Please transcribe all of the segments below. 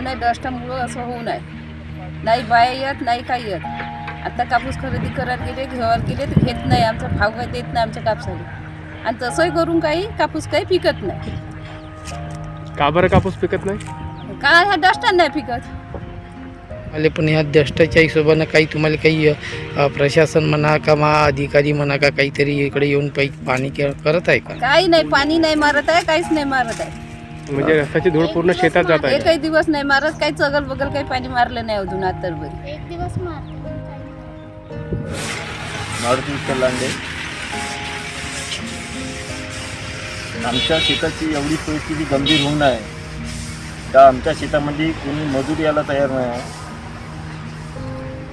नाही डस्टामुळं असं होऊ नये. नाही बाया येत नाही काही येत. आता कापूस खरेदी करायला गेले घेवायला गेले तर घेत नाही. आमचा भाव काही देत नाही आमच्या कापसाला. आणि तसंही करून काही कापूस काही पिकत नाही. का बरं कापूस पिकत नाही? काय ह्या डस्टान नाही पिकत? आले पण ह्या दष्टाच्या हिशोबानं काही तुम्हाला काही अ, प्रशासन म्हणा का मा अधिकारी म्हणा का काहीतरी इकडे येऊन काही पाणी के- करत आहे का? काही नाही पाणी नाही मारत आहे काहीच नाही मारत आहे. म्हणजे रस्त्याची धूळ पूर्ण शेतात जात आहे. एकही दिवस नाही मारत काही चगल बगल काही पाणी मारलं नाही अजून आत्तापर्यंत एक दिवस मारते काही. विठ्ठल लांडे. आमच्या शेताची एवढी परिस्थिती गंभीर होऊन आहे का आमच्या शेतामध्ये कोणी मजूर यायला तयार नाही आहे.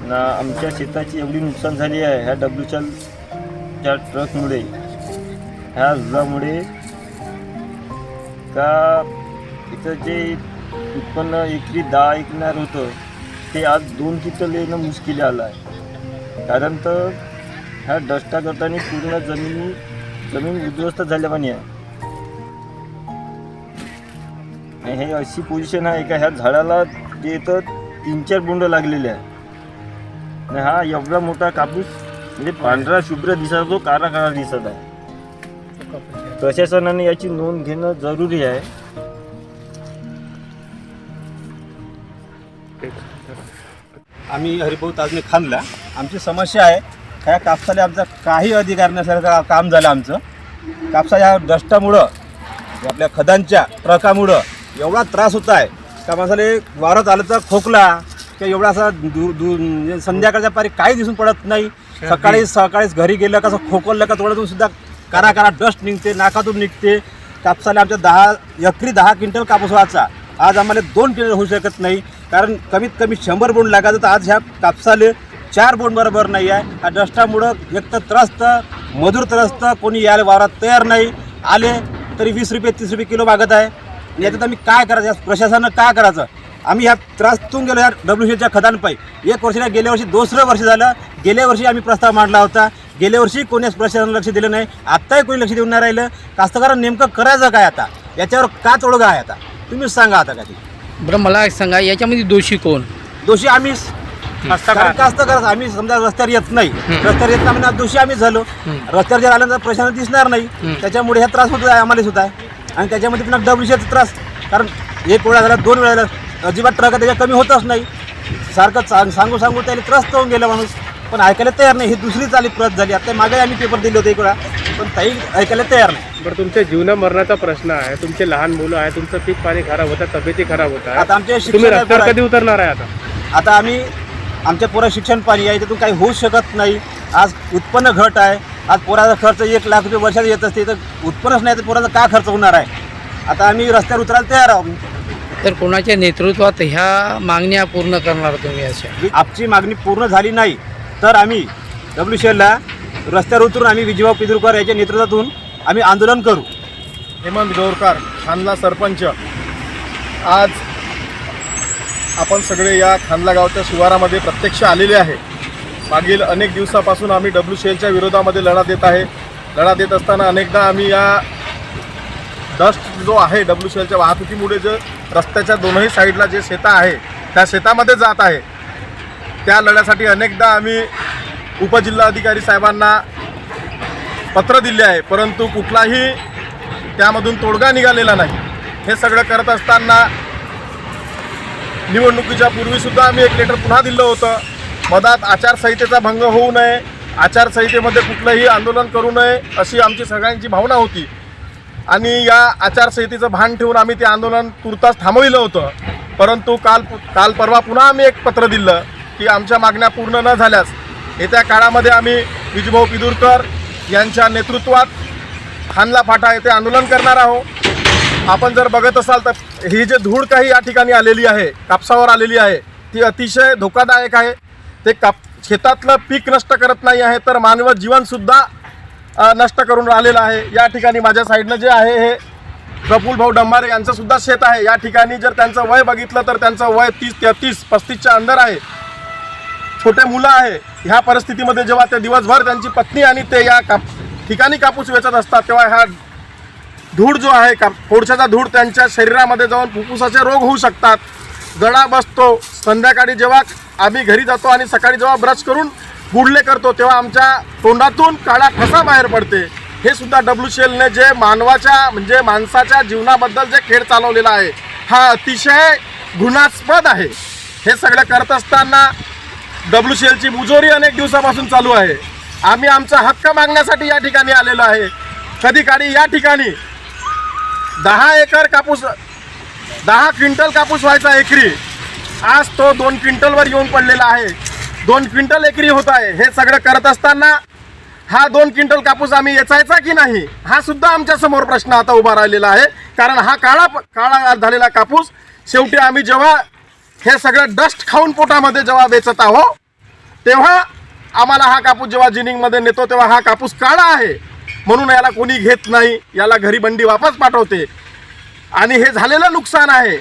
ना आमच्या शेताची एवढी नुकसान झाली आहे ह्या डब्ल्यूच्या ट्रकमुळे. ह्या दुधामुळे का इथं जे उत्पन्न एकरी दहा ऐकणार होतं ते आज दोन किटल येणं मुश्किल आलं आहे. कारण तर ह्या डस्टागताने पूर्ण जमिनी जमीन उद्ध्वस्त झाल्यावानी आहे आणि हे अशी पोझिशन आहे का ह्या झाडाला ते तर तीन चार बोंड लागलेले आहे. आणि हा एवढा मोठा कापूस म्हणजे पांढरा शुभ्र दिसत तो काळा काळा दिसत आहे. प्रशासनाने याची नोंद घेणं जरुरी आहे. आम्ही हरिभाऊ ताजने खानला आमची समस्या आहे. ह्या कापसाला आमचा काही अधिकार नसल्याचं काम झालं आमचं. कापसाच्या डस्टामुळं आपल्या खदांच्या ट्रकामुळं एवढा त्रास होत आहे. का माणसाला वारत आलं तर खोकला किंवा एवढा असा दू दू म्हणजे संध्याकाळच्या पारी काही दिसून पडत नाही. सकाळी सकाळीच घरी गेलं का असं खोकललं का थोड्यातून सुद्धा करा करा डस्ट निघते नाकातून निघते. कापसाला आमच्या दहा एकरी दहा क्विंटल कापूस व्हायचा. आज आम्हाला दोन क्विंटल होऊ शकत नाही. कारण कमीत कमी शंभर बोंड लागायचं तर आज ह्या कापसाले चार बोंड बरोबर नाही आहे. ह्या डस्टामुळं एक तर त्रस्त मजूर त्रस्त कोणी यायला वावरात तयार नाही. आले तरी वीस रुपये तीस रुपये किलो मागत आहे. याच्यात आम्ही काय करायचं? या प्रशासनानं काय करायचं? आम्ही ह्या त्रासून गेलो या डब्ल्यू सीच्या खतांपायी एक वर्षाला गेल्या वर्षी दुसरं वर्ष झालं. गेल्या वर्षी आम्ही प्रस्ताव मांडला होता. गेल्या वर्षी कोणीच प्रशासनानं लक्ष दिलं नाही. आत्ताही कोणी लक्ष देऊन नाही राहिलं. कास्तकारांना नेमकं करायचं काय आता? याच्यावर का तोडगा आहे आता. तुम्हीच सांगा आता का ते बरं मला एक सांगा याच्यामध्ये दोषी कोण? दोषी आम्हीच कारण कास्तकार आम्ही समजा रस्त्यावर येत नाही. रस्त्यावर येत नाही म्हणजे दोषी आम्हीच झालो. रस्त्यावर जर आल्यानंतर प्रशासन दिसणार नाही. त्याच्यामुळे हा त्रास होतो आहे आम्हाला सुद्धा आहे. आणि त्याच्यामध्ये पुन्हा डब्ल्यूसीचा त्रास. कारण एक वेळा झाला दोन वेळा झाला. अजिबात ट्रक त्याच्या कमी होतच नाही. सारखं सांग सांगू सांगू त्याला त्रस्त होऊन गेला माणूस. पण ऐकायला तयार नाही. ही दुसरी चाली प्रत झाली. आता मागे आम्ही पेपर दिले होते वेळा पण ताई ऐकायला तयार नाही. बरं तुमच्या जीवना मरणाचा प्रश्न आहे. तुमचे लहान मुलं आहे. तुमचं पीक पाणी खराब होतं तब्येती खराब होत आहे. आता आमचे तुम्ही शिक्षण कधी उतरणार आहे आता? आता आम्ही आमच्या पोरा शिक्षण पाणी आहे. त्यातून काही होऊ शकत नाही. आज उत्पन्न घट आहे. आज पोराचा खर्च एक लाख रुपये वर्षात येत असते. तर उत्पन्नच नाही. तर पोराचा का खर्च होणार आहे? आता आम्ही रस्त्यावर उतरायला तयार आहोत. तर कोणाच्या नेतृत्वात ह्या मागण्या पूर्ण करणार तुम्ही अशा? आमची मागणी पूर्ण झाली नाही. तर आम्ही डब्ल्यू सी एलला रस्त्यावर उतरून आम्ही विजयभाऊ पिदुरकर याच्या नेतृत्वातून आम्ही आंदोलन करू. हेमंत गौरकर खानला सरपंच. आज आपण सगळे या खानला गावच्या शिवारामध्ये प्रत्यक्ष आलेले आहे. मागील अनेक दिवसापासून आम्ही डब्ल्यू सी एलच्या विरोधामध्ये लढा देत आहे. लढा देत असताना अनेकदा आम्ही या डस्ट जो आहे डब्ल्यू सी एलच्या वाहतुकीमुळे जे रस्त्याच्या दोनही साईडला जे शेता आहे त्या शेतामध्ये जात आहे. त्या लढ्यासाठी अनेकदा आम्ही उपजिल्हाधिकारी साहेबांना पत्र दिले आहे परंतु कुठलाही त्यामधून तोडगा निघालेला नाही. हे सगळं करत असताना निवडणुकीच्या पूर्वीसुद्धा आम्ही एक लेटर पुन्हा दिलं होतं. मधात आचारसंहितेचा भंग होऊ नये आचारसंहितेमध्ये कुठलंही आंदोलन करू नये अशी आमची सगळ्यांची भावना होती. आणि या आचारसंहितेचं भान ठेवून आम्ही ते आंदोलन तुर्तास थांबविलं होतं. परंतु काल काल परवा पुन्हा आम्ही एक पत्र दिलं. की आमच्या मागण्या पूर्ण न झाल्यास येत्या काळामध्ये आम्ही विजभाऊ पिदुरकर यांच्या नेतृत्वात खानला फाटा येथे आंदोलन करणार आहोत. आपण जर बघत असाल तर ही जे धूळ काही या ठिकाणी आलेली आहे कापसावर आलेली आहे ती अतिशय धोकादायक आहे. ते काप शेतातलं पीक नष्ट करत नाही आहे तर मानव जीवनसुद्धा नष्ट करून राहिलेलं आहे. या ठिकाणी माझ्या साईडनं जे आहे हे प्रफुल भाऊ डंबारे यांचंसुद्धा शेत आहे. या ठिकाणी जर त्यांचं वय बघितलं तर त्यांचं वय तीस तेहतीस पस्तीसच्या अंदर आहे. छोटे मुलं आहे ह्या परिस्थितीमध्ये जेव्हा ते दिवसभर त्यांची पत्नी आणि ते या काप ठिकाणी कापूस वेचत असतात तेव्हा ह्या धूळ जो आहे का कोळशाचा धूळ त्यांच्या शरीरामध्ये जाऊन फुफ्फुसाचे रोग होऊ शकतात. गळा बसतो. संध्याकाळी जेव्हा आम्ही घरी जातो आणि सकाळी जेव्हा ब्रश करून गुडले करतो तेव्हा आमच्या तोंडातून काळा ठसा बाहेर पडते. हे सुद्धा डब्ल्यू सी एलने जे मानवाच्या म्हणजे माणसाच्या जीवनाबद्दल जे खेळ चालवलेला आहे हा अतिशय घृणास्पद आहे. हे सगळं करत असताना डब्ल्यू सी एलची मुजोरी अनेक दिवसापासून चालू आहे. आम्ही आमचा हक्क मागण्यासाठी या ठिकाणी आलेलो आहे. कधी काळी या ठिकाणी दहा एकर कापूस दहा क्विंटल कापूस व्हायचा एकरी. आज तो दोन क्विंटलवर येऊन पडलेला आहे. दोन क्विंटल एकरी होत आहे. हे सगळं करत असताना हा दोन क्विंटल कापूस आम्ही येचायचा की नाही हा सुद्धा आमच्यासमोर प्रश्न आता उभा राहिलेला आहे. कारण हा काळा काळा झालेला कापूस शेवटी आम्ही जेव्हा हे सगळं डस्ट खाऊन पोटामध्ये जेव्हा वेचत आहो तेव्हा आम्हाला हा कापूस जेव्हा जिनिंगमध्ये नेतो तेव्हा हा कापूस काळा आहे. म्हणून याला कोणी घेत नाही याला घरी बंडी वापस पाठवते. आणि हे झालेलं नुकसान आहे.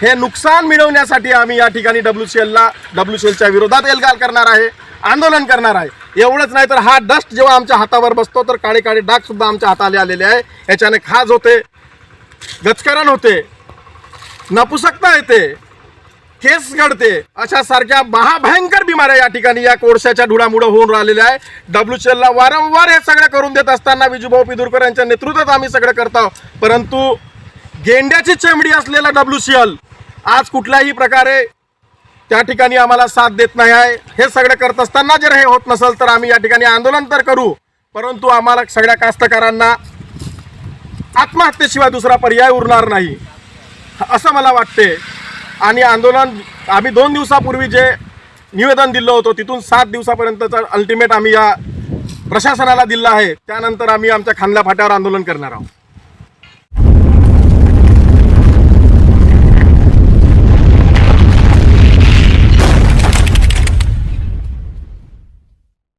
हे नुकसान मिळवण्यासाठी आम्ही या ठिकाणी डब्ल्यू सी एलला डब्ल्यू सी एलच्या विरोधात एल्गार करणार आहे आंदोलन करणार आहे. एवढंच नाही तर हा डस्ट जेव्हा आमच्या हातावर बसतो तर काळे काळे डागसुद्धा आमच्या हाताले आलेले आहे. याच्याने खाज होते गचकरण होते नपुसकता येते. केस घडते. अशा सारख्या महाभयंकर बिमाऱ्या या ठिकाणी या कोळशाच्या धुळामुळं होऊन राहिलेल्या आहे. डब्ल्यू सी एलला वारंवार हे सगळं करून देत असताना विजूभाऊ पिदुरकर यांच्या नेतृत्वात आम्ही सगळं करतो परंतु गेंड्याची चेमडी असलेला डब्ल्यू सी एल आज कुठल्याही प्रकारे त्या ठिकाणी आम्हाला साथ देत नाही आहे. हे सगळं करत असताना जर हे होत नसेल तर आम्ही या ठिकाणी आंदोलन तर करू. परंतु आम्हाला सगळ्या कास्तकारांना आत्महत्येशिवाय दुसरा पर्याय उरणार नाही. असं मला वाटते आणि आंदोलन आम्ही दोन दिवसापूर्वी जे निवेदन दिलं होतं तिथून सात दिवसापर्यंतचं अल्टिमेट आम्ही या प्रशासनाला दिलं आहे. त्यानंतर आम्ही आमच्या खांदल्या फाट्यावर आंदोलन करणार आहोत.